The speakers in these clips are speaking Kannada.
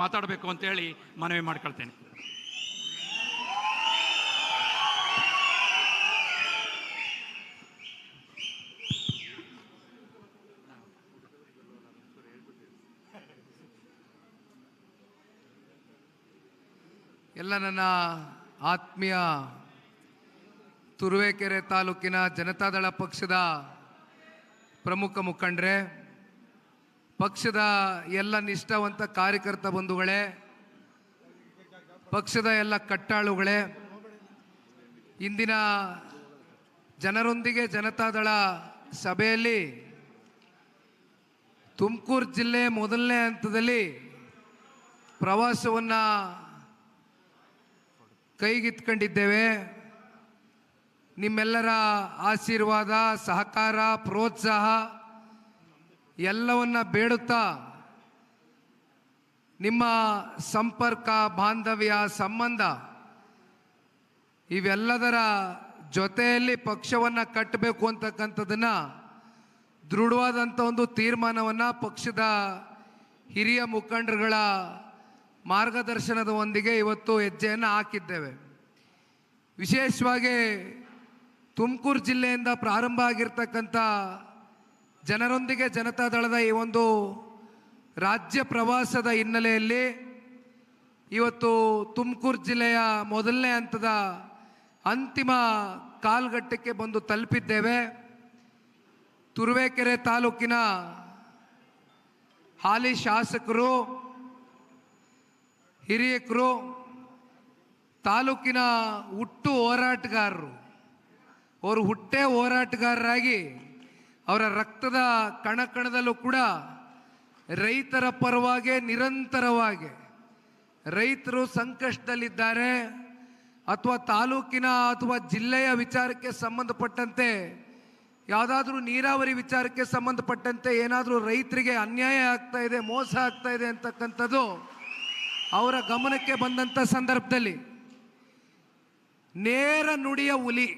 ಮಾತಾಡಬೇಕು ಅಂತೇಳಿ ಮನವಿ ಮಾಡ್ಕೊಳ್ತೇನೆ. ಎಲ್ಲ ನನ್ನ ಆತ್ಮೀಯ ತುರುವೇಕೆರೆ ತಾಲೂಕಿನ ಜನತಾದಳ ಪಕ್ಷದ ಪ್ರಮುಖ ಮುಖಂಡರೇ ಪಕ್ಷದ ಎಲ್ಲ ನಿಷ್ಠಾವಂತ ಕಾರ್ಯಕರ್ತ ಬಂಧುಗಳೇ, ಪಕ್ಷದ ಎಲ್ಲ ಕಟ್ಟಾಳುಗಳೇ, ಇಂದಿನ ಜನರೊಂದಿಗೆ ಜನತಾದಳ ಸಭೆಯಲ್ಲಿ ತುಮಕೂರು ಜಿಲ್ಲೆ ಮೊದಲನೇ ಹಂತದಲ್ಲಿ ಪ್ರವಾಸವನ್ನು ಕೈಗಿತ್ಕೊಂಡಿದ್ದೇವೆ ನಿಮ್ಮೆಲ್ಲರ ಆಶೀರ್ವಾದ, ಸಹಕಾರ, ಪ್ರೋತ್ಸಾಹ ಎಲ್ಲವನ್ನ ಬೇಡುತ್ತಾ? ನಿಮ್ಮ ಸಂಪರ್ಕ, ಬಾಂಧವ್ಯ, ಸಂಬಂಧ ಇವೆಲ್ಲದರ ಜೊತೆಯಲ್ಲಿ ಪಕ್ಷವನ್ನು ಕಟ್ಟಬೇಕು ಅಂತಕ್ಕಂಥದ್ದನ್ನು ದೃಢವಾದಂಥ ಒಂದು ತೀರ್ಮಾನವನ್ನು ಪಕ್ಷದ ಹಿರಿಯ ಮುಖಂಡರುಗಳ ಮಾರ್ಗದರ್ಶನದೊಂದಿಗೆ ಇವತ್ತು ಹೆಜ್ಜೆಯನ್ನು ಹಾಕಿದ್ದೇವೆ. ವಿಶೇಷವಾಗಿ ತುಮಕೂರು ಜಿಲ್ಲೆಯಿಂದ ಪ್ರಾರಂಭ ಆಗಿರ್ತಕ್ಕಂಥ ಜನರೊಂದಿಗೆ ಜನತಾದಳದ ಈ ಒಂದು ರಾಜ್ಯ ಪ್ರವಾಸದ ಹಿನ್ನೆಲೆಯಲ್ಲಿ ಇವತ್ತು ತುಮಕೂರು ಜಿಲ್ಲೆಯ ಮೊದಲನೇ ಹಂತದ ಅಂತಿಮ ಕಾಲ್ಗಟ್ಟಕ್ಕೆ ಬಂದು ತಲುಪಿದ್ದೇವೆ. ತುರುವೇಕೆರೆ ತಾಲೂಕಿನ ಹಾಲಿ ಶಾಸಕರು, ಹಿರಿಯಕರು, ತಾಲೂಕಿನ ಹುಟ್ಟು ಹೋರಾಟಗಾರರು. ಅವರು ಹುಟ್ಟೇ ಹೋರಾಟಗಾರರಾಗಿ ಅವರ ರಕ್ತದ ಕಣಕಣದಲ್ಲೂ ಕೂಡ ರೈತರ ಪರವಾಗಿ, ನಿರಂತರವಾಗಿ ರೈತರು ಸಂಕಷ್ಟದಲ್ಲಿದ್ದಾರೆ. ಅಥವಾ ತಾಲೂಕಿನ ಅಥವಾ ಜಿಲ್ಲೆಯ ವಿಚಾರಕ್ಕೆ ಸಂಬಂಧಪಟ್ಟಂತೆ, ಯಾವುದಾದ್ರೂ ನೀರಾವರಿ ವಿಚಾರಕ್ಕೆ ಸಂಬಂಧಪಟ್ಟಂತೆ ಏನಾದರೂ ರೈತರಿಗೆ ಅನ್ಯಾಯ ಆಗ್ತಾ ಇದೆ, ಮೋಸ ಆಗ್ತಾ ಇದೆ ಅಂತಕ್ಕಂಥದ್ದು ಅವರ ಗಮನಕ್ಕೆ ಬಂದಂಥ ಸಂದರ್ಭದಲ್ಲಿ ನೇರ ನುಡಿಯ ಹುಲಿ,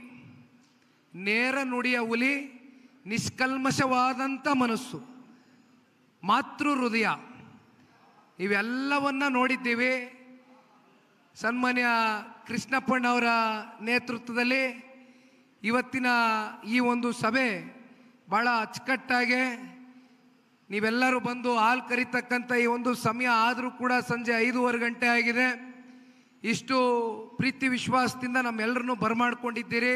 ನೇರ ನುಡಿಯ ಹುಲಿ ನಿಷ್ಕಲ್ಮಶವಾದಂಥ ಮನಸ್ಸು, ಮಾತೃ ಹೃದಯ, ಇವೆಲ್ಲವನ್ನ ನೋಡಿದ್ದೀವಿ. ಸನ್ಮಾನ್ಯ ಕೃಷ್ಣಪ್ಪಣ್ಣವರ ನೇತೃತ್ವದಲ್ಲಿ ಇವತ್ತಿನ ಈ ಒಂದು ಸಭೆ ಭಾಳ ಅಚ್ಚುಕಟ್ಟಾಗೆ ನೀವೆಲ್ಲರೂ ಬಂದು ಹಾಲು ಕರಿತಕ್ಕಂಥ ಈ ಒಂದು ಸಮಯ ಆದರೂ ಕೂಡ ಸಂಜೆ ಐದೂವರೆ ಗಂಟೆ ಆಗಿದೆ. ಇಷ್ಟು ಪ್ರೀತಿ ವಿಶ್ವಾಸದಿಂದ ನಮ್ಮೆಲ್ಲರನ್ನೂ ಬರಮಾಡ್ಕೊಂಡಿದ್ದೀರಿ.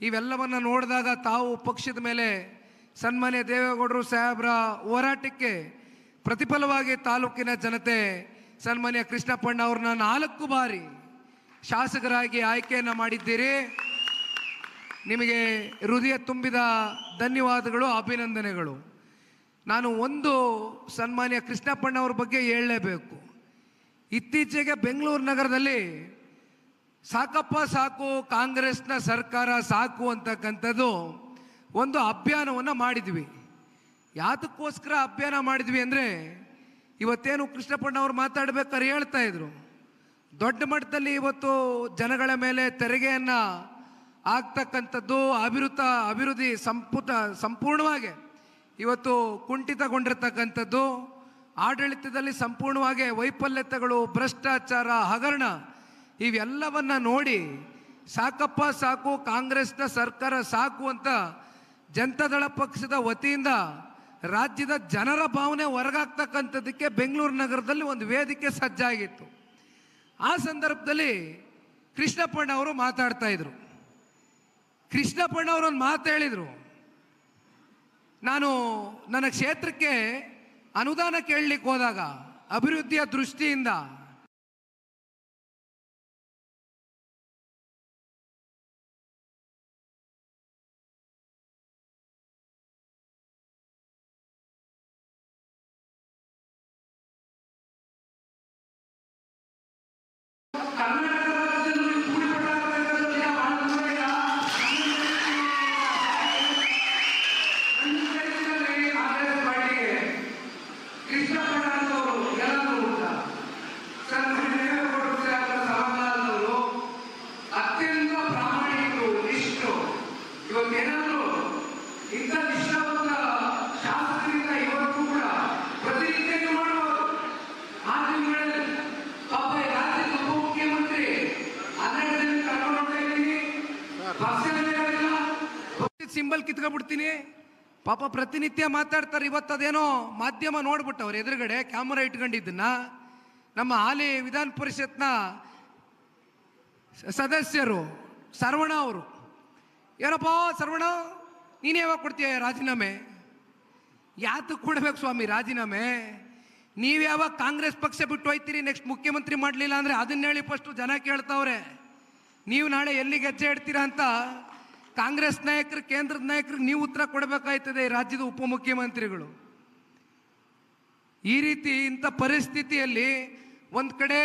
ಇವೆಲ್ಲವನ್ನು ನೋಡಿದಾಗ ತಾವು ಪಕ್ಷದ ಮೇಲೆ ಸನ್ಮಾನ್ಯ ದೇವೇಗೌಡರು ಸಾಹೇಬ್ರ ಹೋರಾಟಕ್ಕೆ ಪ್ರತಿಫಲವಾಗಿ ತಾಲೂಕಿನ ಜನತೆ ಸನ್ಮಾನ್ಯ ಕೃಷ್ಣಪ್ಪಣ್ಣ ಅವ್ರನ್ನ ನಾಲ್ಕು ಬಾರಿ ಶಾಸಕರಾಗಿ ಆಯ್ಕೆಯನ್ನು ಮಾಡಿದ್ದೀರಿ. ನಿಮಗೆ ಹೃದಯ ತುಂಬಿದ ಧನ್ಯವಾದಗಳು, ಅಭಿನಂದನೆಗಳು. ನಾನು ಒಂದು ಸನ್ಮಾನ್ಯ ಕೃಷ್ಣಪ್ಪಣ್ಣವ್ರ ಬಗ್ಗೆ ಹೇಳಲೇಬೇಕು. ಇತ್ತೀಚೆಗೆ ಬೆಂಗಳೂರು ನಗರದಲ್ಲಿ ಸಾಕಪ್ಪ ಸಾಕು, ಕಾಂಗ್ರೆಸ್ನ ಸರ್ಕಾರ ಸಾಕು ಅಂತಕ್ಕಂಥದ್ದು ಒಂದು ಅಭಿಯಾನವನ್ನು ಮಾಡಿದ್ವಿ. ಯಾತಕ್ಕೋಸ್ಕರ ಅಭಿಯಾನ ಮಾಡಿದ್ವಿ ಅಂದರೆ ಇವತ್ತೇನು ಕೃಷ್ಣಪ್ಪಣ್ಣವ್ರು ಮಾತಾಡ್ಬೇಕಾದ್ರೆ ಹೇಳ್ತಾ ಇದ್ರು. ದೊಡ್ಡ ಮಟ್ಟದಲ್ಲಿ ಇವತ್ತು ಜನಗಳ ಮೇಲೆ ತೆರಿಗೆಯನ್ನು ಆಗ್ತಕ್ಕಂಥದ್ದು ಅಭಿವೃದ್ಧ ಅಭಿವೃದ್ಧಿ ಸಂಪುಟ, ಸಂಪೂರ್ಣವಾಗಿ ಇವತ್ತು ಕುಂಠಿತಗೊಂಡಿರ್ತಕ್ಕಂಥದ್ದು. ಆಡಳಿತದಲ್ಲಿ ಸಂಪೂರ್ಣವಾಗಿ ವೈಫಲ್ಯತೆಗಳು, ಭ್ರಷ್ಟಾಚಾರ, ಹಗರಣ ಇವೆಲ್ಲವನ್ನ ನೋಡಿ ಸಾಕಪ್ಪ ಸಾಕು, ಕಾಂಗ್ರೆಸ್ನ ಸರ್ಕಾರ ಸಾಕು ಅಂತ ಜನತಾದಳ ಪಕ್ಷದ ವತಿಯಿಂದ ರಾಜ್ಯದ ಜನರ ಭಾವನೆ ಹೊರಗಾಗ್ತಕ್ಕಂಥದ್ದಕ್ಕೆ ಬೆಂಗಳೂರು ನಗರದಲ್ಲಿ ಒಂದು ವೇದಿಕೆ ಸಜ್ಜಾಗಿತ್ತು ಆ ಸಂದರ್ಭದಲ್ಲಿ ಕೃಷ್ಣಪ್ಪಣ್ಣ ಅವರು ಮಾತಾಡ್ತಾ ಇದ್ರು. ಕೃಷ್ಣಪ್ಪಣ್ಣ ಅವರು ಒಂದು ಮಾತು ಹೇಳಿದರು. ನಾನು ನನ್ನ ಕ್ಷೇತ್ರಕ್ಕೆ ಅನುದಾನ ಕೇಳಲಿಕ್ಕೆ ಹೋದಾಗ, ಅಭಿವೃದ್ಧಿಯ ದೃಷ್ಟಿಯಿಂದ ಕಿತ್ಕೊಬಿಡ್ತೀನಿ ಪಾಪ ಪ್ರತಿನಿತ್ಯ ಮಾತಾಡ್ತಾರೆ, ಇವತ್ತು ಅದೇನೋ ಮಾಧ್ಯಮ ನೋಡ್ಬಿಟ್ಟವ್ರು ಎದುರುಗಡೆ ಕ್ಯಾಮರಾ ಇಟ್ಕೊಂಡಿದ್ದನ್ನ. ನಮ್ಮ ಹಾಲಿ ವಿಧಾನ ಪರಿಷತ್ನ ಸದಸ್ಯರು ಸರ್ವಣ ಅವರು. ಏನಪ್ಪ ಸರ್ವಣ, ನೀನು ಯಾವಾಗ ಕೊಡ್ತೀಯ ರಾಜೀನಾಮೆ? ಯಾತಕ್ಕೆ ಕೊಡ್ಬೇಕು ಸ್ವಾಮಿ ರಾಜೀನಾಮೆ? ನೀವು ಯಾವಾಗ ಕಾಂಗ್ರೆಸ್ ಪಕ್ಷ ಬಿಟ್ಟು ಹೋಯ್ತೀರಿ ನೆಕ್ಸ್ಟ್ ಮುಖ್ಯಮಂತ್ರಿ ಮಾಡಲಿಲ್ಲ ಅಂದರೆ ಅದನ್ನ ಹೇಳಿ ಫಸ್ಟು ಜನ ಕೇಳ್ತಾವ್ರೆ. ನೀವು ನಾಳೆ ಎಲ್ಲಿಗೆ ಹೆಜ್ಜೆ ಇಡ್ತೀರಾ ಅಂತ ಕಾಂಗ್ರೆಸ್ ನಾಯಕರು, ಕೇಂದ್ರದ ನಾಯಕರಿಗೆ ನೀವು ಉತ್ತರ ಕೊಡಬೇಕಾಯ್ತದೆ ಈ ರಾಜ್ಯದ ಉಪಮುಖ್ಯಮಂತ್ರಿಗಳು. ಈ ರೀತಿ ಇಂಥ ಪರಿಸ್ಥಿತಿಯಲ್ಲಿ ಒಂದು ಕಡೆ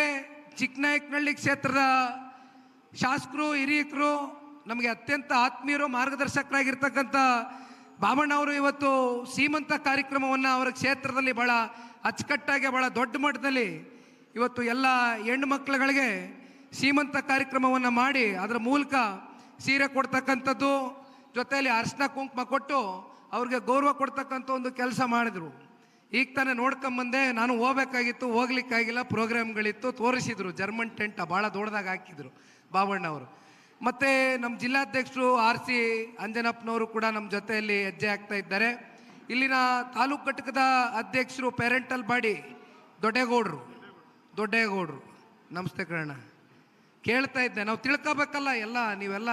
ಚಿಕ್ಕನಾಯಕನಹಳ್ಳಿ ಕ್ಷೇತ್ರದ ಶಾಸಕರು, ಹಿರಿಯಕರು, ನಮಗೆ ಅತ್ಯಂತ ಆತ್ಮೀಯರು, ಮಾರ್ಗದರ್ಶಕರಾಗಿರ್ತಕ್ಕಂಥ ಬಾಮಣ್ಣ ಅವರು ಇವತ್ತು ಸೀಮಂತ ಕಾರ್ಯಕ್ರಮವನ್ನು ಅವರ ಕ್ಷೇತ್ರದಲ್ಲಿ ಭಾಳ ಅಚ್ಚುಕಟ್ಟಾಗಿ ಭಾಳ ದೊಡ್ಡ ಮಟ್ಟದಲ್ಲಿ ಇವತ್ತು ಎಲ್ಲ ಹೆಣ್ಣು ಮಕ್ಕಳುಗಳಿಗೆ ಸೀಮಂತ ಕಾರ್ಯಕ್ರಮವನ್ನು ಮಾಡಿ, ಅದರ ಮೂಲಕ ಸೀರೆ ಕೊಡ್ತಕ್ಕಂಥದ್ದು, ಜೊತೆಯಲ್ಲಿ ಅರ್ಶನ ಕುಂಕುಮ ಕೊಟ್ಟು ಅವ್ರಿಗೆ ಗೌರವ ಕೊಡ್ತಕ್ಕಂಥ ಒಂದು ಕೆಲಸ ಮಾಡಿದ್ರು. ಈಗ ತಾನೇ ನೋಡ್ಕೊಂಬಂದೆ, ನಾನು ಹೋಗ್ಬೇಕಾಗಿತ್ತು, ಹೋಗ್ಲಿಕ್ಕಾಗಿಲ್ಲ, ಪ್ರೋಗ್ರಾಮ್ಗಳಿತ್ತು, ತೋರಿಸಿದ್ರು. ಜರ್ಮನ್ ಟೆಂಟ್ ಭಾಳ ದೊಡ್ಡದಾಗ ಹಾಕಿದ್ರು ಬಾಬಣ್ಣ ಅವರು ಮತ್ತು ನಮ್ಮ ಜಿಲ್ಲಾಧ್ಯಕ್ಷರು ಆರ್ ಸಿ ಅಂಜನಪ್ಪನವರು ಕೂಡ ನಮ್ಮ ಜೊತೆಯಲ್ಲಿ ಹೆಜ್ಜೆ ಆಗ್ತಾ ಇದ್ದಾರೆ. ಇಲ್ಲಿನ ತಾಲೂಕು ಘಟಕದ ಅಧ್ಯಕ್ಷರು ಪೇರೆಂಟಲ್ ಬಾಡಿ ದೊಡ್ಡೇಗೌಡರು. ದೊಡ್ಡೇಗೌಡರು. ನಮಸ್ತೆ ಕಣ ಕೇಳ್ತಾ ಇದ್ದೆ. ನಾವು ತಿಳ್ಕೊಬೇಕಲ್ಲ, ಎಲ್ಲ ನೀವೆಲ್ಲ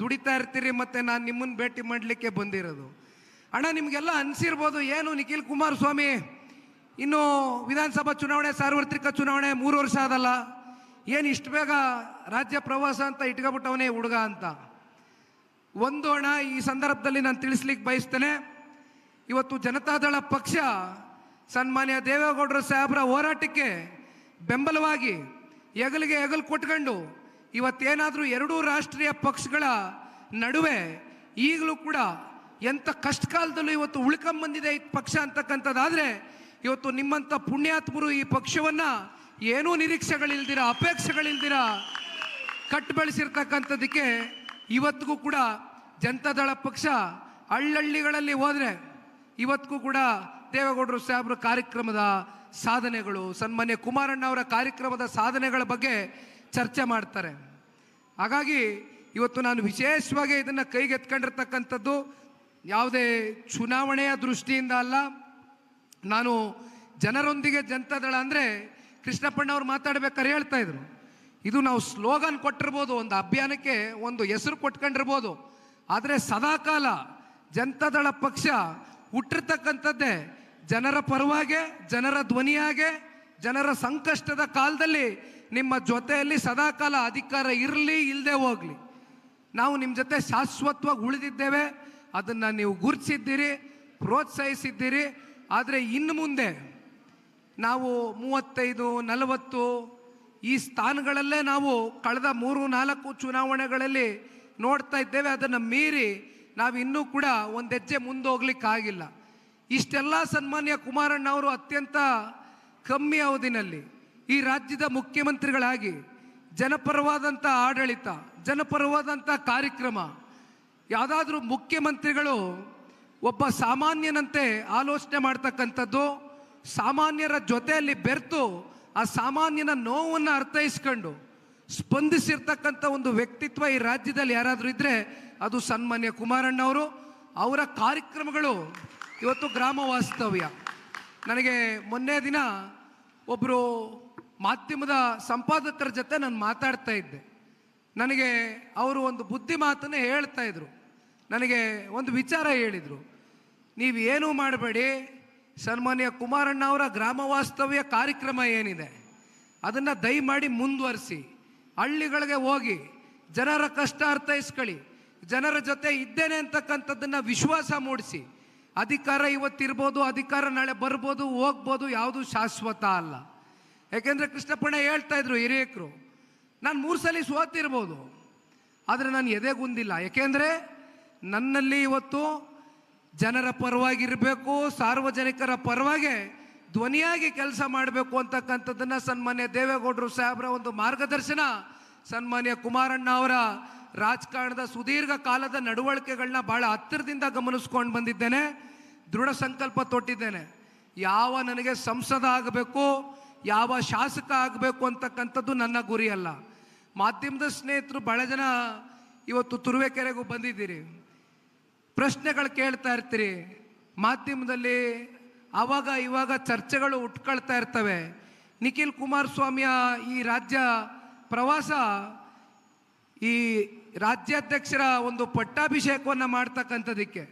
ದುಡಿತಾ ಇರ್ತೀರಿ ಮತ್ತೆ ನಾನು ನಿಮ್ಮನ್ನು ಭೇಟಿ ಮಾಡಲಿಕ್ಕೆ ಬಂದಿರೋದು. ಅಣ್ಣ, ನಿಮಗೆಲ್ಲ ಅನಿಸಿರ್ಬೋದು, ಏನು ನಿಖಿಲ್ ಕುಮಾರಸ್ವಾಮಿ? ಇನ್ನು ವಿಧಾನಸಭಾ ಚುನಾವಣೆ, ಸಾರ್ವತ್ರಿಕ ಚುನಾವಣೆ ಮೂರು ವರ್ಷ ಆದಲ್ಲ. ಏನು ಇಷ್ಟು ಬೇಗ ರಾಜ್ಯ ಪ್ರವಾಸ ಅಂತ ಇಟ್ಕೊಬಿಟ್ಟವನೇ ಹುಡುಗ ಅಂತ. ಒಂದು ಅಣ್ಣ, ಈ ಸಂದರ್ಭದಲ್ಲಿ ನಾನು ತಿಳಿಸ್ಲಿಕ್ಕೆ ಬಯಸ್ತೇನೆ. ಇವತ್ತು ಜನತಾದಳ ಪಕ್ಷ ಸನ್ಮಾನ್ಯ ದೇವೇಗೌಡರ ಸಾಹೇಬರ ಹೋರಾಟಕ್ಕೆ ಬೆಂಬಲವಾಗಿ ಹೆಗಲಿಗೆ ಹೆಗಲು ಕೊಟ್ಕೊಂಡು ಇವತ್ತೇನಾದರೂ ಎರಡೂ ರಾಷ್ಟ್ರೀಯ ಪಕ್ಷಗಳ ನಡುವೆ ಈಗಲೂ ಕೂಡ ಎಂಥ ಕಷ್ಟ ಕಾಲದಲ್ಲೂ ಇವತ್ತು ಉಳ್ಕೊಂಬಂದಿದೆ ಈ ಪಕ್ಷ ಅಂತಕ್ಕಂಥದ್ದಾದರೆ ಇವತ್ತು ನಿಮ್ಮಂಥ ಪುಣ್ಯಾತ್ಮರು ಈ ಪಕ್ಷವನ್ನು ಏನೂ ನಿರೀಕ್ಷೆಗಳಿಲ್ದಿರ, ಅಪೇಕ್ಷೆಗಳಿಲ್ದಿರ ಕಟ್ಟು ಬೆಳೆಸಿರ್ತಕ್ಕಂಥದ್ದಕ್ಕೆ ಇವತ್ತಿಗೂ ಕೂಡ ಜನತಾದಳ ಪಕ್ಷ ಹಳ್ಳಹಳ್ಳಿಗಳಲ್ಲಿ ಹೋದರೆ ಇವತ್ತಿಗೂ ಕೂಡ ದೇವೇಗೌಡರು ಸಾಹೇಬ್ರ ಕಾರ್ಯಕ್ರಮದ ಸಾಧನೆಗಳು. ಸನ್ಮಾನ್ಯ ಕುಮಾರಣ್ಣ ಅವರ ಕಾರ್ಯಕ್ರಮದ ಸಾಧನೆಗಳ ಬಗ್ಗೆ ಚರ್ಚೆ ಮಾಡ್ತಾರೆ. ಹಾಗಾಗಿ ಇವತ್ತು ನಾನು ವಿಶೇಷವಾಗಿ ಇದನ್ನು ಕೈಗೆತ್ಕೊಂಡಿರ್ತಕ್ಕಂಥದ್ದು ಯಾವುದೇ ಚುನಾವಣೆಯ ದೃಷ್ಟಿಯಿಂದ ಅಲ್ಲ. ನಾನು ಜನರೊಂದಿಗೆ ಜನತಾದಳ ಅಂದರೆ ಕೃಷ್ಣಪ್ಪಣ್ಣವ್ರು ಮಾತಾಡ್ಬೇಕಾದ್ರೆ ಹೇಳ್ತಾ ಇದ್ರು. ಇದು ನಾವು ಸ್ಲೋಗನ್ ಕೊಟ್ಟಿರ್ಬೋದು, ಒಂದು ಅಭಿಯಾನಕ್ಕೆ ಒಂದು ಹೆಸರು ಕೊಟ್ಕೊಂಡಿರ್ಬೋದು. ಆದರೆ ಸದಾಕಾಲ ಜನತಾದಳ ಪಕ್ಷ ಹುಟ್ಟಿರ್ತಕ್ಕಂಥದ್ದೇ ಜನರ ಪರವಾಗೆ, ಜನರ ಧ್ವನಿಯಾಗೆ, ಜನರ ಸಂಕಷ್ಟದ ಕಾಲದಲ್ಲಿ ನಿಮ್ಮ ಜೊತೆಯಲ್ಲಿ ಸದಾಕಾಲ ಅಧಿಕಾರ ಇರಲಿ ಇಲ್ಲದೆ ಹೋಗಲಿ. ನಾವು ನಿಮ್ಮ ಜೊತೆ ಶಾಶ್ವತವಾಗಿ ಉಳಿದಿದ್ದೇವೆ. ಅದನ್ನು ನೀವು ಗುರುತಿಸಿದ್ದೀರಿ, ಪ್ರೋತ್ಸಾಹಿಸಿದ್ದೀರಿ. ಆದರೆ ಇನ್ನು ಮುಂದೆ ನಾವು ಮೂವತ್ತೈದು, ನಲವತ್ತು ಈ ಸ್ಥಾನಗಳಲ್ಲೇ ನಾವು ಕಳೆದ ಮೂರು, ನಾಲ್ಕು ಚುನಾವಣೆಗಳಲ್ಲಿ ನೋಡ್ತಾ ಇದ್ದೇವೆ. ಅದನ್ನು ಮೀರಿ ನಾವು ಇನ್ನೂ ಕೂಡ ಒಂದು ಹೆಜ್ಜೆ ಮುಂದೆ ಹೋಗ್ಲಿಕ್ಕಾಗಿಲ್ಲ ಇಷ್ಟೆಲ್ಲ ಸನ್ಮಾನ್ಯ ಕುಮಾರಣ್ಣ ಅವರು ಅತ್ಯಂತ ಕಮ್ಮಿ ಅವಧಿನಲ್ಲಿ ಈ ರಾಜ್ಯದ ಮುಖ್ಯಮಂತ್ರಿಗಳಾಗಿ ಜನಪರವಾದಂಥ ಆಡಳಿತ ಜನಪರವಾದಂಥ ಕಾರ್ಯಕ್ರಮ, ಯಾವುದಾದ್ರೂ ಮುಖ್ಯಮಂತ್ರಿಗಳು ಒಬ್ಬ ಸಾಮಾನ್ಯನಂತೆ ಆಲೋಚನೆ ಮಾಡ್ತಕ್ಕಂಥದ್ದು, ಸಾಮಾನ್ಯರ ಜೊತೆಯಲ್ಲಿ ಬೆರೆತು ಆ ಸಾಮಾನ್ಯನ ನೋವನ್ನು ಅರ್ಥೈಸ್ಕೊಂಡು ಸ್ಪಂದಿಸಿರ್ತಕ್ಕಂಥ ಒಂದು ವ್ಯಕ್ತಿತ್ವ ಈ ರಾಜ್ಯದಲ್ಲಿ ಯಾರಾದರೂ ಇದ್ದರೆ ಅದು ಸನ್ಮಾನ್ಯ ಕುಮಾರಣ್ಣವರು. ಅವರ ಕಾರ್ಯಕ್ರಮಗಳು ಇವತ್ತು ಗ್ರಾಮ ವಾಸ್ತವ್ಯ. ನನಗೆ ಮೊನ್ನೆ ದಿನ ಒಬ್ಬರು ಮಾಧ್ಯಮದ ಸಂಪಾದಕರ ಜೊತೆ ನಾನು ಮಾತಾಡ್ತಾ ಇದ್ದೆ. ನನಗೆ ಅವರು ಒಂದು ಬುದ್ಧಿ ಮಾತನ್ನೇ ಹೇಳ್ತಾ ಇದ್ರು. ನನಗೆ ಒಂದು ವಿಚಾರ ಹೇಳಿದರು. ನೀವು ಏನೂ ಮಾಡಬೇಡಿ. ಸನ್ಮಾನ್ಯ ಕುಮಾರಣ್ಣ ಅವರ ಗ್ರಾಮ ವಾಸ್ತವ್ಯ ಕಾರ್ಯಕ್ರಮ ಏನಿದೆ? ಅದನ್ನು ದಯಮಾಡಿ ಮುಂದುವರಿಸಿ. ಹಳ್ಳಿಗಳಿಗೆ ಹೋಗಿ ಜನರ ಕಷ್ಟ ಅರ್ಥೈಸ್ಕೊಳ್ಳಿ. ಜನರ ಜೊತೆ ಇದ್ದೇನೆ ಅಂತಕ್ಕಂಥದ್ದನ್ನು ವಿಶ್ವಾಸ ಮೂಡಿಸಿ. ಅಧಿಕಾರ ಇವತ್ತಿರ್ಬೋದು, ಅಧಿಕಾರ ನಾಳೆ ಬರ್ಬೋದು, ಹೋಗ್ಬೋದು, ಯಾವುದು ಶಾಶ್ವತ ಅಲ್ಲ. ಯಾಕೆಂದರೆ ಕೃಷ್ಣಪ್ಪಣ್ಣ ಹೇಳ್ತಾ ಇದ್ರು ಹಿರಿಯಕರು, ನಾನು ಮೂರು ಸಲ ಸೋತಿರ್ಬೋದು, ಆದರೆ ನಾನು ಎದೆಗುಂದಿಲ್ಲ ಯಾಕೆಂದರೆ ನನ್ನಲ್ಲಿ ಇವತ್ತು ಜನರ ಪರವಾಗಿರಬೇಕು, ಸಾರ್ವಜನಿಕರ ಪರವಾಗಿ ಧ್ವನಿಯಾಗಿ ಕೆಲಸ ಮಾಡಬೇಕು ಅಂತಕ್ಕಂಥದ್ದನ್ನು ಸನ್ಮಾನ್ಯ ದೇವೇಗೌಡರು ಸಾಹೇಬರ ಒಂದು ಮಾರ್ಗದರ್ಶನ ಸನ್ಮಾನ್ಯ ಕುಮಾರಣ್ಣ ಅವರ ರಾಜಕಾರಣದ ಸುದೀರ್ಘ ಕಾಲದ ನಡವಳಿಕೆಗಳನ್ನ ಭಾಳ ಹತ್ತಿರದಿಂದ ಗಮನಿಸ್ಕೊಂಡು ಬಂದಿದ್ದೇನೆ, ದೃಢ ಸಂಕಲ್ಪ ತೊಟ್ಟಿದ್ದೇನೆ. ಯಾವ ನನಗೆ ಸಂಸದ ಆಗಬೇಕು, ಯಾವ ಶಾಸಕ ಆಗಬೇಕು ಅಂತಕ್ಕಂಥದ್ದು ನನ್ನ ಗುರಿಯಲ್ಲ ಮಾಧ್ಯಮದ ಸ್ನೇಹಿತರು ಭಾಳ ಜನ ಇವತ್ತು ತುರುವೇಕೆರೆಗೂ ಬಂದಿದ್ದೀರಿ. ಪ್ರಶ್ನೆಗಳು ಕೇಳ್ತಾ ಇರ್ತೀರಿ. ಮಾಧ್ಯಮದಲ್ಲಿ ಆವಾಗ ಇವಾಗ ಚರ್ಚೆಗಳು ಉಟ್ಕೊಳ್ತಾ ಇರ್ತವೆ. ನಿಖಿಲ್ ಕುಮಾರಸ್ವಾಮಿಯ ಈ ರಾಜ್ಯ ಪ್ರವಾಸ ಈ ರಾಜ್ಯಾಧ್ಯಕ್ಷರ ಒಂದು ಪಟ್ಟಾಭಿಷೇಕವನ್ನು ಮಾಡ್ತಕ್ಕಂಥದಕ್ಕೆ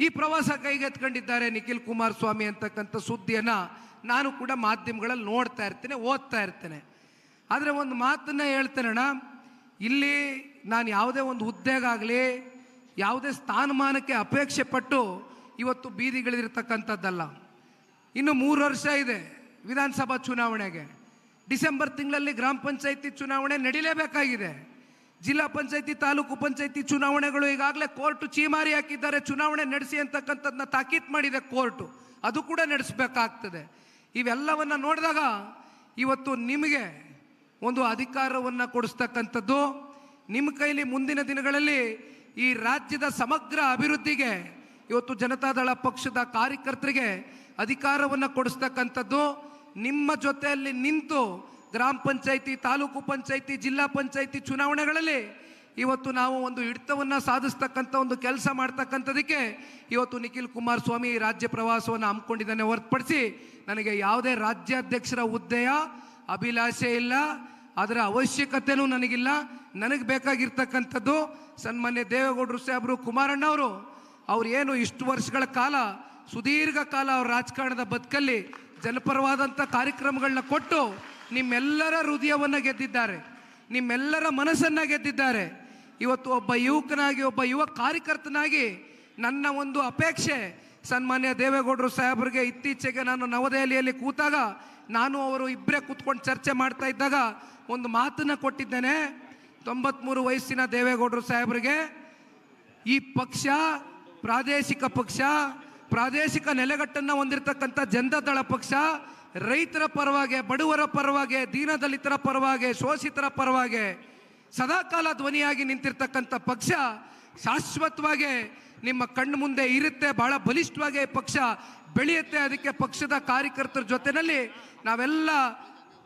ಈ ಪ್ರವಾಸ ಕೈಗೆತ್ಕೊಂಡಿದ್ದಾರೆ ನಿಖಿಲ್ ಕುಮಾರಸ್ವಾಮಿ ಅಂತಕ್ಕಂಥ ಸುದ್ದಿಯನ್ನು ನಾನು ಕೂಡ ಮಾಧ್ಯಮಗಳಲ್ಲಿ ನೋಡ್ತಾ ಇರ್ತೇನೆ, ಓದ್ತಾ ಇರ್ತೇನೆ. ಆದರೆ ಒಂದು ಮಾತನ್ನ ಹೇಳ್ತೇನಣ್ಣ ಇಲ್ಲಿ ನಾನು ಯಾವುದೇ ಒಂದು ಹುದ್ದೆಗಾಗಲಿ ಯಾವುದೇ ಸ್ಥಾನಮಾನಕ್ಕೆ ಅಪೇಕ್ಷೆ ಪಟ್ಟು ಇವತ್ತು ಬೀದಿಗಿಳಿದಿರ್ತಕ್ಕಂಥದ್ದಲ್ಲ ಇನ್ನು ಮೂರು ವರ್ಷ ಇದೆ ವಿಧಾನಸಭಾ ಚುನಾವಣೆಗೆ. ಡಿಸೆಂಬರ್ ತಿಂಗಳಲ್ಲಿ ಗ್ರಾಮ ಪಂಚಾಯಿತಿ ಚುನಾವಣೆ ನಡೀಲೇಬೇಕಾಗಿದೆ. ಜಿಲ್ಲಾ ಪಂಚಾಯಿತಿ, ತಾಲೂಕು ಪಂಚಾಯಿತಿ ಚುನಾವಣೆಗಳು ಈಗಾಗಲೇ ಕೋರ್ಟ್ ಚೀಮಾರಿ ಹಾಕಿದ್ದಾರೆ. ಚುನಾವಣೆ ನಡೆಸಿ ಅಂತಕ್ಕಂಥದ್ದನ್ನ ತಾಕೀತ್ ಮಾಡಿದೆ ಕೋರ್ಟು. ಅದು ಕೂಡ ನಡೆಸಬೇಕಾಗ್ತದೆ. ಇವೆಲ್ಲವನ್ನು ನೋಡಿದಾಗ ಇವತ್ತು ನಿಮಗೆ ಒಂದು ಅಧಿಕಾರವನ್ನು ಕೊಡಿಸ್ತಕ್ಕಂಥದ್ದು. ನಿಮ್ಮ ಕೈಲಿ ಮುಂದಿನ ದಿನಗಳಲ್ಲಿ ಈ ರಾಜ್ಯದ ಸಮಗ್ರ ಅಭಿವೃದ್ಧಿಗೆ ಇವತ್ತು ಜನತಾದಳ ಪಕ್ಷದ ಕಾರ್ಯಕರ್ತರಿಗೆ ಅಧಿಕಾರವನ್ನು ಕೊಡಿಸ್ತಕ್ಕಂಥದ್ದು. ನಿಮ್ಮ ಜೊತೆಯಲ್ಲಿ ನಿಂತು ಗ್ರಾಮ ಪಂಚಾಯಿತಿ, ತಾಲೂಕು ಪಂಚಾಯಿತಿ, ಜಿಲ್ಲಾ ಪಂಚಾಯಿತಿ ಚುನಾವಣೆಗಳಲ್ಲಿ ಇವತ್ತು ನಾವು ಒಂದು ಹಿಡಿತವನ್ನು ಸಾಧಿಸ್ತಕ್ಕಂಥ ಒಂದು ಕೆಲಸ ಮಾಡ್ತಕ್ಕಂಥದಕ್ಕೆ ಇವತ್ತು ನಿಖಿಲ್ ಕುಮಾರಸ್ವಾಮಿ ರಾಜ್ಯ ಪ್ರವಾಸವನ್ನು ಹಮ್ಮಿಕೊಂಡಿದ್ದಾನೆ. ಹೊರತುಪಡಿಸಿ ನನಗೆ ಯಾವುದೇ ರಾಜ್ಯಾಧ್ಯಕ್ಷರ ಹುದ್ದೆಯ ಅಭಿಲಾಷೆ ಇಲ್ಲ. ಅದರ ಅವಶ್ಯಕತೆನೂ ನನಗಿಲ್ಲ. ನನಗೆ ಬೇಕಾಗಿರ್ತಕ್ಕಂಥದ್ದು ಸನ್ಮಾನ್ಯ ದೇವೇಗೌಡರು ಸಾಹೇಬರು ಕುಮಾರಣ್ಣವರು ಅವ್ರು ಏನು ಇಷ್ಟು ವರ್ಷಗಳ ಕಾಲ, ಸುದೀರ್ಘ ಕಾಲ ಅವ್ರ ರಾಜಕಾರಣದ ಬದುಕಲ್ಲಿ ಜನಪರವಾದಂಥ ಕಾರ್ಯಕ್ರಮಗಳನ್ನ ಕೊಟ್ಟು ನಿಮ್ಮೆಲ್ಲರ ಹೃದಯವನ್ನು ಗೆದ್ದಿದ್ದಾರೆ. ನಿಮ್ಮೆಲ್ಲರ ಮನಸ್ಸನ್ನು ಗೆದ್ದಿದ್ದಾರೆ. ಇವತ್ತು ಒಬ್ಬ ಯುವಕನಾಗಿ, ಒಬ್ಬ ಯುವ ಕಾರ್ಯಕರ್ತನಾಗಿ ನನ್ನ ಒಂದು ಅಪೇಕ್ಷೆ ಸನ್ಮಾನ್ಯ ದೇವೇಗೌಡರು ಸಾಹೇಬರಿಗೆ. ಇತ್ತೀಚೆಗೆ ನಾನು ನವದೆಹಲಿಯಲ್ಲಿ ಕೂತಾಗ ನಾನು ಅವರು ಇಬ್ಬರೇ ಕೂತ್ಕೊಂಡು ಚರ್ಚೆ ಮಾಡ್ತಾ ಇದ್ದಾಗ ಒಂದು ಮಾತನ್ನು ಕೊಟ್ಟಿದ್ದೇನೆ. ತೊಂಬತ್ಮೂರು ವಯಸ್ಸಿನ ದೇವೇಗೌಡರು ಸಾಹೇಬರಿಗೆ, ಈ ಪಕ್ಷ ಪ್ರಾದೇಶಿಕ ಪಕ್ಷ ಪ್ರಾದೇಶಿಕ ನೆಲೆಗಟ್ಟನ್ನು ಹೊಂದಿರತಕ್ಕಂಥ ಜನತಾದಳ ಪಕ್ಷ, ರೈತರ ಪರವಾಗಿ, ಬಡವರ ಪರವಾಗಿ, ದೀನದಲಿತರ ಪರವಾಗಿ, ಶೋಷಿತರ ಪರವಾಗಿ, ಸದಾಕಾಲ ಧ್ವನಿಯಾಗಿ ನಿಂತಿರ್ತಕ್ಕಂಥ ಪಕ್ಷ ಶಾಶ್ವತವಾಗಿ ನಿಮ್ಮ ಕಣ್ಣು ಮುಂದೆ ಇರುತ್ತೆ, ಬಹಳ ಬಲಿಷ್ಠವಾಗಿ ಪಕ್ಷ ಬೆಳೆಯುತ್ತೆ. ಅದಕ್ಕೆ ಪಕ್ಷದ ಕಾರ್ಯಕರ್ತರ ಜೊತೆಯಲ್ಲಿ ನಾವೆಲ್ಲ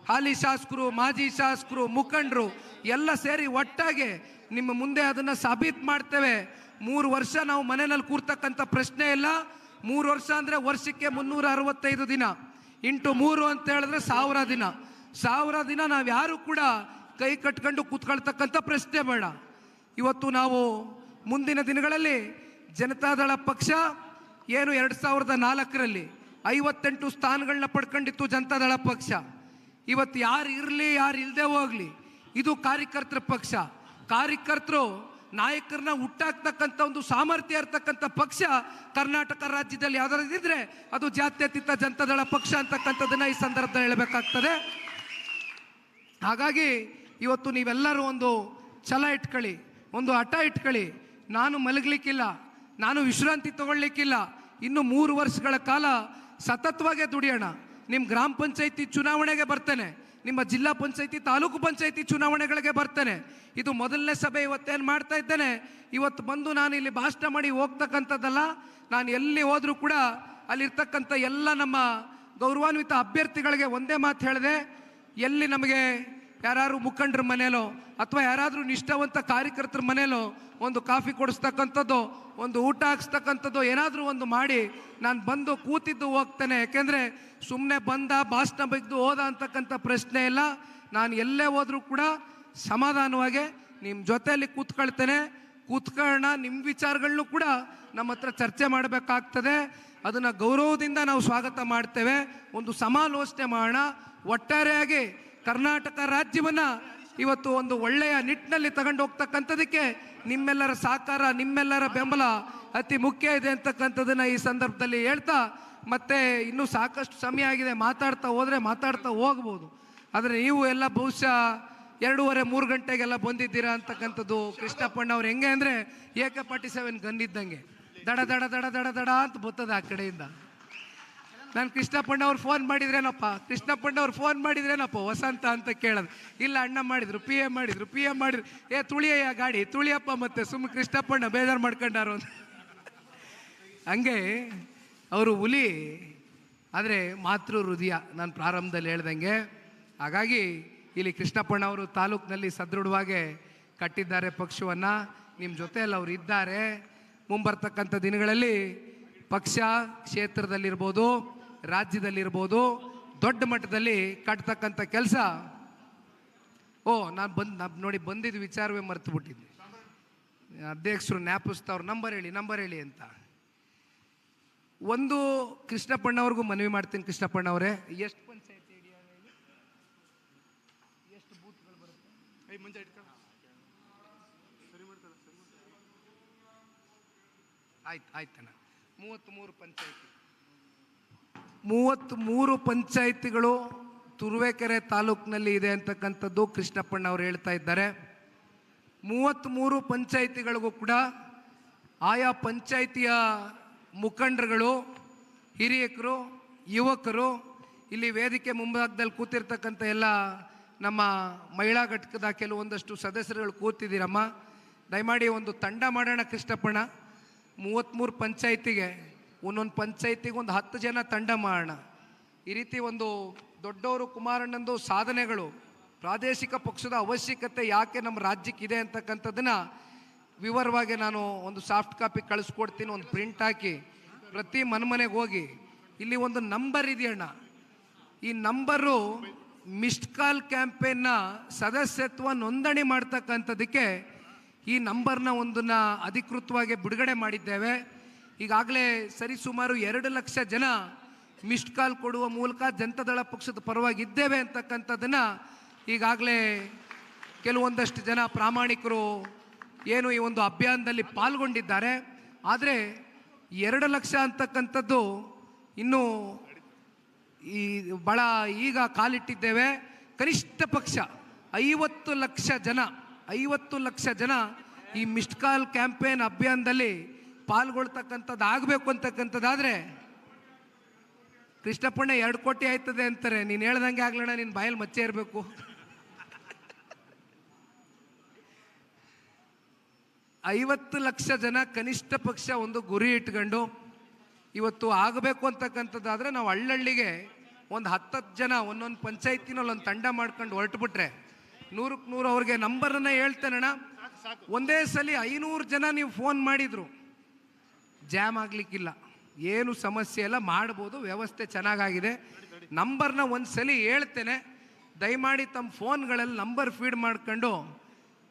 ಹಾಲಿ ಶಾಸಕರು, ಮಾಜಿ ಶಾಸಕರು, ಮುಖಂಡರು ಎಲ್ಲ ಸೇರಿ ಒಟ್ಟಾಗಿ ನಿಮ್ಮ ಮುಂದೆ ಅದನ್ನು ಸಾಬೀತು ಮಾಡ್ತೇವೆ. ಮೂರು ವರ್ಷ ನಾವು ಮನೆಯಲ್ಲಿ ಕೂರ್ತಕ್ಕಂಥ ಪ್ರಶ್ನೆ ಇಲ್ಲ. ಮೂರು ವರ್ಷ ಅಂದರೆ ವರ್ಷಕ್ಕೆ ಮುನ್ನೂರ ಅರವತ್ತೈದು ದಿನ. ಇಂಟು ಮೂರು ಅಂತ ಹೇಳಿದ್ರೆ ಸಾವಿರ ದಿನ. ಸಾವಿರ ದಿನ ನಾವು ಯಾರು ಕೂಡ ಕೈ ಕಟ್ಕೊಂಡು ಕೂತ್ಕೊಳ್ತಕ್ಕಂಥ ಪ್ರಶ್ನೆ ಬೇಡ. ಇವತ್ತು ನಾವು ಮುಂದಿನ ದಿನಗಳಲ್ಲಿ ಜನತಾದಳ ಪಕ್ಷ ಏನು ಎರಡು ಸಾವಿರದ ನಾಲ್ಕರಲ್ಲಿ ಐವತ್ತೆಂಟು ಸ್ಥಾನಗಳನ್ನ ಪಡ್ಕೊಂಡಿತ್ತು ಜನತಾದಳ ಪಕ್ಷ. ಇವತ್ತು ಯಾರು ಇರಲಿ ಯಾರು ಇಲ್ಲದೆ ಹೋಗಲಿ, ಇದು ಕಾರ್ಯಕರ್ತರ ಪಕ್ಷ. ಕಾರ್ಯಕರ್ತರು ನಾಯಕರನ್ನ ಹುಟ್ಟಾಕ್ತಕ್ಕಂಥ ಒಂದು ಸಾಮರ್ಥ್ಯ ಇರ್ತಕ್ಕಂಥ ಪಕ್ಷ ಕರ್ನಾಟಕ ರಾಜ್ಯದಲ್ಲಿ ಯಾವ್ದಾದ್ರು ಅದು ಜಾತ್ಯತೀತ ಜನತಾದಳ ಪಕ್ಷ ಅಂತಕ್ಕಂಥದ್ದನ್ನ ಈ ಸಂದರ್ಭದಲ್ಲಿ ಹೇಳಬೇಕಾಗ್ತದೆ. ಹಾಗಾಗಿ ಇವತ್ತು ನೀವೆಲ್ಲರೂ ಒಂದು ಛಲ ಇಟ್ಕೊಳ್ಳಿ, ಒಂದು ಹಠ ಇಟ್ಕೊಳ್ಳಿ. ನಾನು ಮಲಗಲಿಕ್ಕಿಲ್ಲ, ನಾನು ವಿಶ್ರಾಂತಿ ತಗೊಳ್ಲಿಕ್ಕಿಲ್ಲ ಇನ್ನು ಮೂರು ವರ್ಷಗಳ ಕಾಲ ಸತತವಾಗೇ ದುಡಿಯೋಣ. ನಿಮ್ಮ ಗ್ರಾಮ ಪಂಚಾಯಿತಿ ಚುನಾವಣೆಗೆ ಬರ್ತೇನೆ. ನಿಮ್ಮ ಜಿಲ್ಲಾ ಪಂಚಾಯತಿ, ತಾಲೂಕು ಪಂಚಾಯತಿ ಚುನಾವಣೆಗಳಿಗೆ ಬರ್ತೇನೆ. ಇದು ಮೊದಲನೇ ಸಭೆ ಇವತ್ತೇನು ಮಾಡ್ತಾ ಇದ್ದೇನೆ, ಇವತ್ತು ಬಂದು ನಾನು ಇಲ್ಲಿ ಭಾಷಣ ಮಾಡಿ ಹೋಗ್ತಕ್ಕಂಥದ್ದಲ್ಲ, ನಾನು ಎಲ್ಲಿ ಹೋದರೂ ಕೂಡ ಅಲ್ಲಿರ್ತಕ್ಕಂಥ ಎಲ್ಲ ನಮ್ಮ ಗೌರವಾನ್ವಿತ ಅಭ್ಯರ್ಥಿಗಳಿಗೆ ಒಂದೇ ಮಾತು ಹೇಳಿದೆ, ಎಲ್ಲಿ ನಮಗೆ ಯಾರು ಮುಖಂಡರ ಮನೇಲೋ ಅಥವಾ ಯಾರಾದರೂ ನಿಷ್ಠಾವಂತ ಕಾರ್ಯಕರ್ತರ ಮನೇಲೋ ಒಂದು ಕಾಫಿ ಕೊಡಿಸ್ತಕ್ಕಂಥದ್ದು, ಒಂದು ಊಟ ಹಾಕ್ಸ್ತಕ್ಕಂಥದ್ದು ಏನಾದರೂ ಒಂದು ಮಾಡಿ, ನಾನು ಬಂದು ಕೂತಿದ್ದು ಹೋಗ್ತೇನೆ. ಯಾಕೆಂದರೆ ಸುಮ್ಮನೆ ಬಂದ ಭಾಷಣ ಬಗ್ದು ಹೋದ ಅಂತಕ್ಕಂಥ ಪ್ರಶ್ನೆ ಇಲ್ಲ. ನಾನು ಎಲ್ಲೇ ಹೋದರೂ ಕೂಡ ಸಮಾಧಾನವಾಗಿ ನಿಮ್ಮ ಜೊತೆಯಲ್ಲಿ ಕೂತ್ಕೊಳ್ತೇನೆ. ಕೂತ್ಕೊಳ್ಳೋಣ ನಿಮ್ಮ ವಿಚಾರಗಳನ್ನೂ ಕೂಡ ನಮ್ಮ ಹತ್ರ ಚರ್ಚೆ ಮಾಡಬೇಕಾಗ್ತದೆ. ಅದನ್ನು ಗೌರವದಿಂದ ನಾವು ಸ್ವಾಗತ ಮಾಡ್ತೇವೆ. ಒಂದು ಸಮಾಲೋಚನೆ ಮಾಡೋಣ. ಒಟ್ಟಾರೆಯಾಗಿ ಕರ್ನಾಟಕ ರಾಜ್ಯವನ್ನು ಇವತ್ತು ಒಂದು ಒಳ್ಳೆಯ ನಿಟ್ಟಿನಲ್ಲಿ ತಗೊಂಡು ಹೋಗ್ತಕ್ಕಂಥದಕ್ಕೆ ನಿಮ್ಮೆಲ್ಲರ ಸಹಕಾರ, ನಿಮ್ಮೆಲ್ಲರ ಬೆಂಬಲ ಅತಿ ಮುಖ್ಯ ಇದೆ ಅಂತಕ್ಕಂಥದ್ದನ್ನ ಈ ಸಂದರ್ಭದಲ್ಲಿ ಹೇಳ್ತಾ, ಮತ್ತೆ ಇನ್ನೂ ಸಾಕಷ್ಟು ಸಮಯ ಆಗಿದೆ, ಮಾತಾಡ್ತಾ ಹೋದರೆ ಮಾತಾಡ್ತಾ ಹೋಗ್ಬೋದು. ಆದರೆ ನೀವು ಎಲ್ಲ ಬಹುಶಃ ಎರಡೂವರೆ, ಮೂರು ಗಂಟೆಗೆಲ್ಲ ಬಂದಿದ್ದೀರಾ ಅಂತಕ್ಕಂಥದ್ದು ಕೃಷ್ಣಪ್ಪಣ್ಣ ಅವ್ರು ಹೆಂಗೆ ಅಂದರೆ ಏಕೆ ಫಾರ್ಟಿ ಸೆವೆನ್ ಗಂದಿದ್ದಂಗೆ ದಡ ದಡ ದಡ ದಡ ದಡ ಅಂತ ಬರ್ತದೆ ಆ ಕಡೆಯಿಂದ. ನಾನು ಕೃಷ್ಣಪ್ಪಣ್ಣ ಅವ್ರು ಫೋನ್ ಮಾಡಿದ್ರೇನಪ್ಪ? ಕೃಷ್ಣಪ್ಪಣ್ಣ ಅವ್ರು ಫೋನ್ ಮಾಡಿದ್ರೇನಪ್ಪ? ವಸಂತ ಅಂತ ಕೇಳೋದು. ಇಲ್ಲ, ಅಣ್ಣ ಮಾಡಿದ್ರು ಪಿ ಎ ಮಾಡಿದ್ರು ಪಿ ಎ ಮಾಡಿದ್ರು. ಏ, ತುಳಿಯಯ್ಯ ಗಾಡಿ, ತುಳಿಯಪ್ಪ ಮತ್ತೆ ಸುಮ್ಮ ಕೃಷ್ಣಪ್ಪಣ್ಣ ಬೇಜಾರು ಮಾಡ್ಕೊಂಡಾರು ಅಂತ. ಹಂಗೆ ಅವರು ಹುಲಿ, ಆದರೆ ಮಾತೃ ಹೃದಯ ನಾನು ಪ್ರಾರಂಭದಲ್ಲಿ ಹೇಳ್ದಂಗೆ. ಹಾಗಾಗಿ ಇಲ್ಲಿ ಕೃಷ್ಣಪ್ಪಣ್ಣ ಅವರು ತಾಲೂಕಿನಲ್ಲಿ ಸದೃಢವಾಗಿ ಕಟ್ಟಿದ್ದಾರೆ ಪಕ್ಷವನ್ನು. ನಿಮ್ಮ ಜೊತೆಯಲ್ಲಿ ಅವರು ಇದ್ದಾರೆ. ಮುಂಬರ್ತಕ್ಕಂಥ ದಿನಗಳಲ್ಲಿ ಪಕ್ಷ ಕ್ಷೇತ್ರದಲ್ಲಿರ್ಬೋದು. ರಾಜ್ಯದಲ್ಲಿರ್ಬೋದು ದೊಡ್ಡ ಮಟ್ಟದಲ್ಲಿ ಕಟ್ತಕ್ಕಂಥ ಕೆಲಸ. ಓ ನಾನು ಬಂದು ನೋಡಿ ಬಂದಿದ್ದು ವಿಚಾರವೇ ಮರೆತು ಬಿಟ್ಟಿದ್ದೆ. ಅಧ್ಯಕ್ಷರು ಜ್ಞಾಪಿಸ್ತಾವ್ರು ನಂಬರ್ ಹೇಳಿ ನಂಬರ್ ಹೇಳಿ ಅಂತ. ಒಂದು ಕೃಷ್ಣಪ್ಪಣ್ಣವ್ರಿಗೂ ಮನವಿ ಮಾಡ್ತೀನಿ ಕೃಷ್ಣಪ್ಪಣ್ಣವರೇ ಎಷ್ಟು ಪಂಚಾಯತಿ ಎಷ್ಟು ಬೂತ್ಗಳು ಬರುತ್ತೆ? ಆಯ್ತು ಆಯ್ತಣ್ಣ. ಮೂವತ್ತ್ಮೂರು ಪಂಚಾಯತಿ. ಮೂವತ್ತ್ಮೂರು ಪಂಚಾಯಿತಿಗಳು ತುರುವೇಕೆರೆ ತಾಲೂಕಿನಲ್ಲಿ ಇದೆ ಅಂತಕ್ಕಂಥದ್ದು ಕೃಷ್ಣಪ್ಪಣ್ಣ ಅವರು ಹೇಳ್ತಾ ಇದ್ದಾರೆ. ಮೂವತ್ತ್ಮೂರು ಪಂಚಾಯಿತಿಗಳಿಗೂ ಕೂಡ ಆಯಾ ಪಂಚಾಯಿತಿಯ ಮುಖಂಡರುಗಳು, ಹಿರಿಯಕರು, ಯುವಕರು ಇಲ್ಲಿ ವೇದಿಕೆ ಮುಂಭಾಗದಲ್ಲಿ ಕೂತಿರ್ತಕ್ಕಂಥ ಎಲ್ಲ ನಮ್ಮ ಮಹಿಳಾ ಘಟಕದ ಕೆಲವೊಂದಷ್ಟು ಸದಸ್ಯರುಗಳು ಕೂತಿದ್ದೀರಮ್ಮ. ದಯಮಾಡಿ ಒಂದು ತಂಡ ಮಾಡೋಣ ಕೃಷ್ಣಪ್ಪಣ್ಣ. ಮೂವತ್ತ್ಮೂರು ಪಂಚಾಯತಿಗೆ ಒಂದೊಂದು ಪಂಚಾಯತಿಗೆ ಒಂದು ಹತ್ತು ಜನ ತಂಡ ಮಾಡೋಣ ಈ ರೀತಿ ಒಂದು ದೊಡ್ಡವರು ಕುಮಾರಣ್ಣಂದು ಸಾಧನೆಗಳು ಪ್ರಾದೇಶಿಕ ಪಕ್ಷದ ಅವಶ್ಯಕತೆ ಯಾಕೆ ನಮ್ಮ ರಾಜ್ಯಕ್ಕಿದೆ ಅಂತಕ್ಕಂಥದ್ದನ್ನು ವಿವರವಾಗಿ ನಾನು ಒಂದು ಸಾಫ್ಟ್ ಕಾಪಿ ಕಳಿಸ್ಕೊಡ್ತೀನಿ, ಒಂದು ಪ್ರಿಂಟ್ ಹಾಕಿ. ಪ್ರತಿ ಮನೆಗೆ ಹೋಗಿ ಇಲ್ಲಿ ಒಂದು ನಂಬರ್ ಇದೆಯಣ್ಣ. ಈ ನಂಬರು ಮಿಸ್ಡ್ ಕಾಲ್ ಕ್ಯಾಂಪೇನ್ನ ಸದಸ್ಯತ್ವ ನೋಂದಣಿ ಮಾಡ್ತಕ್ಕಂಥದ್ದಕ್ಕೆ ಈ ನಂಬರ್ನ ಒಂದನ್ನು ಅಧಿಕೃತವಾಗಿ ಬಿಡುಗಡೆ ಮಾಡಿದ್ದೇವೆ. ಈಗಾಗಲೇ ಸರಿಸುಮಾರು ಎರಡು ಲಕ್ಷ ಜನ ಮಿಸ್ಡ್ ಕಾಲ್ ಕೊಡುವ ಮೂಲಕ ಜನತಾದಳ ಪಕ್ಷದ ಪರವಾಗಿ ಇದ್ದೇವೆ ಅಂತಕ್ಕಂಥದ್ದನ್ನ ಈಗಾಗಲೇ ಕೆಲವೊಂದಷ್ಟು ಜನ ಪ್ರಾಮಾಣಿಕರು ಏನು ಈ ಒಂದು ಅಭಿಯಾನದಲ್ಲಿ ಪಾಲ್ಗೊಂಡಿದ್ದಾರೆ. ಆದರೆ ಎರಡು ಲಕ್ಷ ಅಂತಕ್ಕಂಥದ್ದು ಇನ್ನೂ ಈ ಭಾಳ ಈಗ ಕಾಲಿಟ್ಟಿದ್ದೇವೆ. ಕನಿಷ್ಠ ಪಕ್ಷ ಐವತ್ತು ಲಕ್ಷ ಜನ, ಐವತ್ತು ಲಕ್ಷ ಜನ ಈ ಮಿಸ್ಡ್ ಕಾಲ್ ಕ್ಯಾಂಪೇನ್ ಅಭಿಯಾನದಲ್ಲಿ ಪಾಲ್ಗೊಳ್ತಕ್ಕಂಥದ್ದು ಆಗಬೇಕು ಅಂತಕ್ಕಂಥದ್ದಾದರೆ ಕೃಷ್ಣಪ್ಪಣ್ಣ ಎರಡು ಕೋಟಿ ಆಯ್ತದೆ ಅಂತಾರೆ. ನೀನು ಹೇಳ್ದಂಗೆ ಆಗ್ಲಣ್ಣ ನಿನ್ನ ಬಾಯಲ್ಲಿ ಮಚ್ಚೆ ಇರಬೇಕು. ಐವತ್ತು ಲಕ್ಷ ಜನ ಕನಿಷ್ಠ ಪಕ್ಷ ಒಂದು ಗುರಿ ಇಟ್ಕೊಂಡು ಇವತ್ತು ಆಗಬೇಕು ಅಂತಕ್ಕಂಥದ್ದಾದರೆ ನಾವು ಹಳ್ಳಹಳ್ಳಿಗೆ ಒಂದು ಹತ್ತತ್ತು ಜನ ಒಂದೊಂದು ಪಂಚಾಯತಿನಲ್ಲಿ ಒಂದು ತಂಡ ಮಾಡ್ಕೊಂಡು ಹೊರಟುಬಿಟ್ರೆ ನೂರಕ್ಕೆ ನೂರು ಅವ್ರಿಗೆ ನಂಬರನ್ನ ಹೇಳ್ತೇನಣ್ಣ ಒಂದೇ ಸಲ ಐನೂರು ಜನ ನೀವು ಫೋನ್ ಮಾಡಿದ್ರು. ಜಾಮ್ ಆಗಲಿಕ್ಕಿಲ್ಲ. ಏನು ಸಮಸ್ಯೆ ಎಲ್ಲ ಮಾಡ್ಬೋದು, ವ್ಯವಸ್ಥೆ ಚೆನ್ನಾಗಾಗಿದೆ. ನಂಬರ್ನ ಒಂದು ಸಲ ಹೇಳ್ತೇನೆ. ದಯಮಾಡಿ ತಮ್ಮ ಫೋನ್ಗಳಲ್ಲಿ ನಂಬರ್ ಫೀಡ್ ಮಾಡ್ಕೊಂಡು,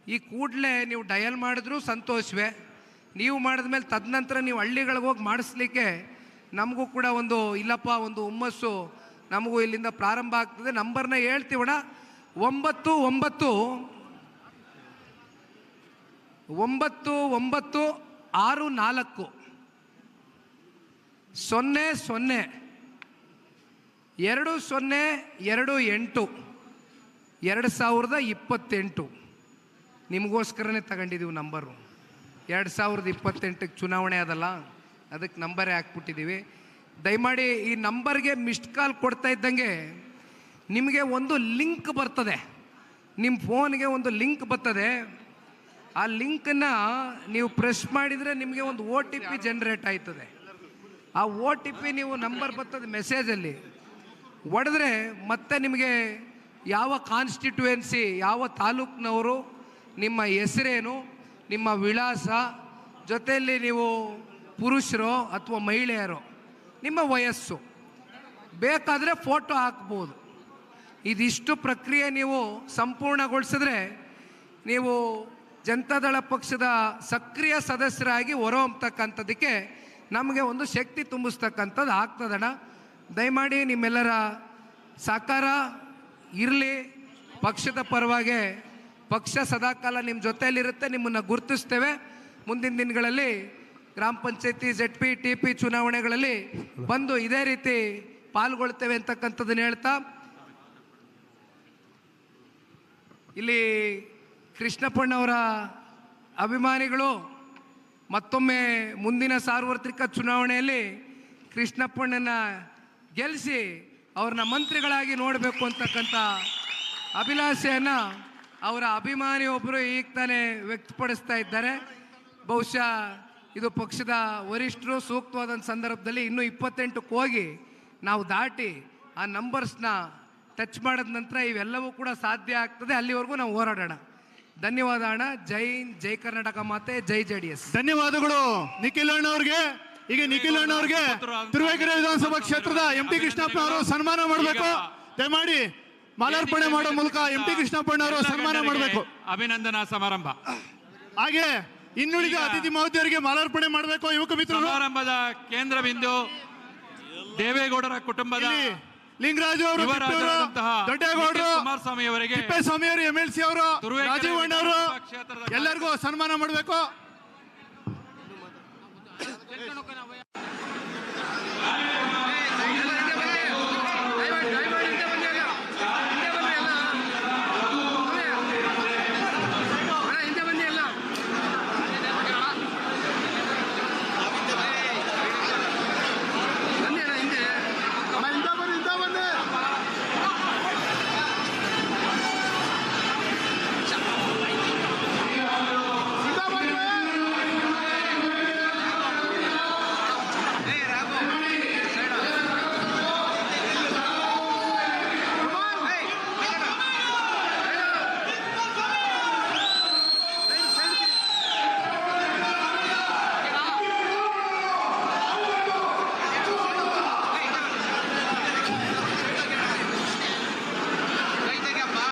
ಈ ಕೂಡಲೇ ನೀವು ಡಯಲ್ ಮಾಡಿದ್ರೂ ಸಂತೋಷವೇ. ನೀವು ಮಾಡಿದ್ಮೇಲೆ ತದನಂತರ ನೀವು ಹಳ್ಳಿಗಳಿಗೆ ಹೋಗಿ ಮಾಡಿಸ್ಲಿಕ್ಕೆ ನಮಗೂ ಕೂಡ ಒಂದು, ಇಲ್ಲಪ್ಪ, ಒಂದು ಹುಮ್ಮಸ್ಸು ನಮಗೂ ಇಲ್ಲಿಂದ ಪ್ರಾರಂಭ ಆಗ್ತದೆ. ನಂಬರ್ನ ಹೇಳ್ತೀವಣ? ಒಂಬತ್ತು ಒಂಬತ್ತು ಒಂಬತ್ತು ಒಂಬತ್ತು, ಆರು, ನಾಲ್ಕು. ಸೊನ್ನೆ ಸೊನ್ನೆ. ಎರಡು ಸೊನ್ನೆ ಎರಡು ಎಂಟು. ಎರಡು ಸಾವಿರದ ಇಪ್ಪತ್ತೆಂಟು. ನಿಮಗೋಸ್ಕರನೇ ತಗೊಂಡಿದ್ದೀವಿ ನಂಬರು. ಎರಡು ಸಾವಿರದ ಇಪ್ಪತ್ತೆಂಟಕ್ಕೆ ಚುನಾವಣೆ ಅದಲ್ಲ ಅದಕ್ಕೆ ನಂಬರೇ ಹಾಕ್ಬಿಟ್ಟಿದ್ದೀವಿ ದಯಮಾಡಿ ಈ ನಂಬರ್ಗೆ ಮಿಸ್ಡ್ ಕಾಲ್ ಕೊಡ್ತಾ ಇದ್ದಂಗೆ ನಿಮಗೆ ಒಂದು ಲಿಂಕ್ ಬರ್ತದೆ. ನಿಮ್ಮ ಫೋನ್ಗೆ ಒಂದು ಲಿಂಕ್ ಬರ್ತದೆ. ಆ ಲಿಂಕನ್ನು ನೀವು ಪ್ರೆಸ್ ಮಾಡಿದರೆ ನಿಮಗೆ ಒಂದು ಒ ಟಿ ಪಿ ಜನ್ರೇಟ್ ಆಯ್ತದೆ. ಆ ಒ ಟಿ ಪಿ ನೀವು ನಂಬರ್ ಬರ್ತದೆ ಮೆಸೇಜಲ್ಲಿ. ಒಡೆದ್ರೆ ಮತ್ತೆ ನಿಮಗೆ ಯಾವ ಕಾನ್ಸ್ಟಿಟ್ಯುವೆನ್ಸಿ ಯಾವ ತಾಲೂಕಿನವರು, ನಿಮ್ಮ ಹೆಸರೇನು, ನಿಮ್ಮ ವಿಳಾಸ, ಜೊತೆಯಲ್ಲಿ ನೀವು ಪುರುಷರೋ ಅಥವಾ ಮಹಿಳೆಯರೋ, ನಿಮ್ಮ ವಯಸ್ಸು, ಬೇಕಾದರೆ ಫೋಟೋ ಹಾಕ್ಬೋದು. ಇದಿಷ್ಟು ಪ್ರಕ್ರಿಯೆ ನೀವು ಸಂಪೂರ್ಣಗೊಳಿಸಿದ್ರೆ ನೀವು ಜನತಾದಳ ಪಕ್ಷದ ಸಕ್ರಿಯ ಸದಸ್ಯರಾಗಿ ಹೊರಹೊಮ್ಮತಕ್ಕಂಥದ್ದಕ್ಕೆ ನಮಗೆ ಒಂದು ಶಕ್ತಿ ತುಂಬಿಸ್ತಕ್ಕಂಥದ್ದು ಆಗ್ತದಣ್ಣ. ದಯಮಾಡಿ ನಿಮ್ಮೆಲ್ಲರ ಸಹಕಾರ ಇರಲಿ. ಪಕ್ಷದ ಪರವಾಗಿ, ಪಕ್ಷ ಸದಾಕಾಲ ನಿಮ್ಮ ಜೊತೆಯಲ್ಲಿರುತ್ತೆ, ನಿಮ್ಮನ್ನು ಗುರುತಿಸ್ತೇವೆ. ಮುಂದಿನ ದಿನಗಳಲ್ಲಿ ಗ್ರಾಮ ಪಂಚಾಯತಿ ಜೆಡ್ ಪಿ ಟಿ ಪಿ ಚುನಾವಣೆಗಳಲ್ಲಿ ಬಂದು ಇದೇ ರೀತಿ ಪಾಲ್ಗೊಳ್ತೇವೆ ಅಂತಕ್ಕಂಥದ್ದನ್ನು ಹೇಳ್ತಾ. ಇಲ್ಲಿ ಕೃಷ್ಣಪ್ಪಣ್ಣವರ ಅಭಿಮಾನಿಗಳು ಮತ್ತೊಮ್ಮೆ ಮುಂದಿನ ಸಾರ್ವತ್ರಿಕ ಚುನಾವಣೆಯಲ್ಲಿ ಕೃಷ್ಣಪ್ಪಣ್ಣನ ಗೆಲ್ಲಿಸಿ ಅವ್ರನ್ನ ಮಂತ್ರಿಗಳಾಗಿ ನೋಡಬೇಕು ಅಂತಕ್ಕಂಥ ಅಭಿಲಾಷೆಯನ್ನು ಅವರ ಅಭಿಮಾನಿ ಒಬ್ಬರು ಈಗ ತಾನೇ ವ್ಯಕ್ತಪಡಿಸ್ತಾ ಇದ್ದಾರೆ. ಬಹುಶಃ ಇದು ಪಕ್ಷದ ವರಿಷ್ಠರು ಸೂಕ್ತವಾದ ಸಂದರ್ಭದಲ್ಲಿ ಇನ್ನೂ ಇಪ್ಪತ್ತೆಂಟಕ್ಕೆ ಹೋಗಿ ನಾವು ದಾಟಿ ಆ ನಂಬರ್ಸ್ನ ಟಚ್ ಮಾಡಿದ ನಂತರ ಇವೆಲ್ಲವೂ ಕೂಡ ಸಾಧ್ಯ ಆಗ್ತದೆ. ಅಲ್ಲಿವರೆಗೂ ನಾವು ಹೋರಾಡೋಣ. ಧನ್ಯವಾದ ಅಣ್ಣ. ಜೈ ಹಿಂದ್, ಜೈ ಕರ್ನಾಟಕ ಮಾತೆ ಜೈ ಜೆ ಡಿ ಎಸ್. ಧನ್ಯವಾದಗಳು. ನಿಖಿಲ್ ಅಣ್ಣವ್ರಿಗೆ ಈಗ ನಿಖಿಲ್ ಅಣ್ಣವ್ರಿಗೆ ತುರುವೇಕೆರೆ ವಿಧಾನಸಭಾ ಕ್ಷೇತ್ರದ ಎಂ ಟಿ ಕೃಷ್ಣಪ್ಪ ಅವರು ಸನ್ಮಾನ ಮಾಡಬೇಕು. ದಯಮಾಡಿ ಮಾಲಾರ್ಪಣೆ ಮಾಡೋ ಮೂಲಕ ಎಂ ಟಿ ಕೃಷ್ಣಪ್ಪಣ್ಣ ಅವರು ಸನ್ಮಾನ ಮಾಡಬೇಕು. ಅಭಿನಂದನಾ ಸಮಾರಂಭ. ಹಾಗೆ ಇನ್ನುಳಿದ ಅತಿಥಿ ಮಹೋದಯರಿಗೆ ಮಾಲಾರ್ಪಣೆ ಮಾಡಬೇಕು ಯುವಕ ಮಿತ್ರರು. ಸಮಾರಂಭದ ಕೇಂದ್ರ ಬಿಂದು ದೇವೇಗೌಡರ ಕುಟುಂಬದ ಇಲ್ಲಿ ಲಿಂಗರಾಜು ಅವರು ದೊಡ್ಡೇಗೌಡರು ನಿಖಿಲ್ ಕುಮಾರಸ್ವಾಮಿ ಅವರಿಗೆ ತಿಪ್ಪೇಸ್ವಾಮಿ ಅವರು ಎಂ ಎಲ್ ಸಿ ಅವರು ರಾಜೀವ್ ಅಣ್ಣ ಅವರು ಎಲ್ಲರಿಗೂ ಸನ್ಮಾನ ಮಾಡಬೇಕು.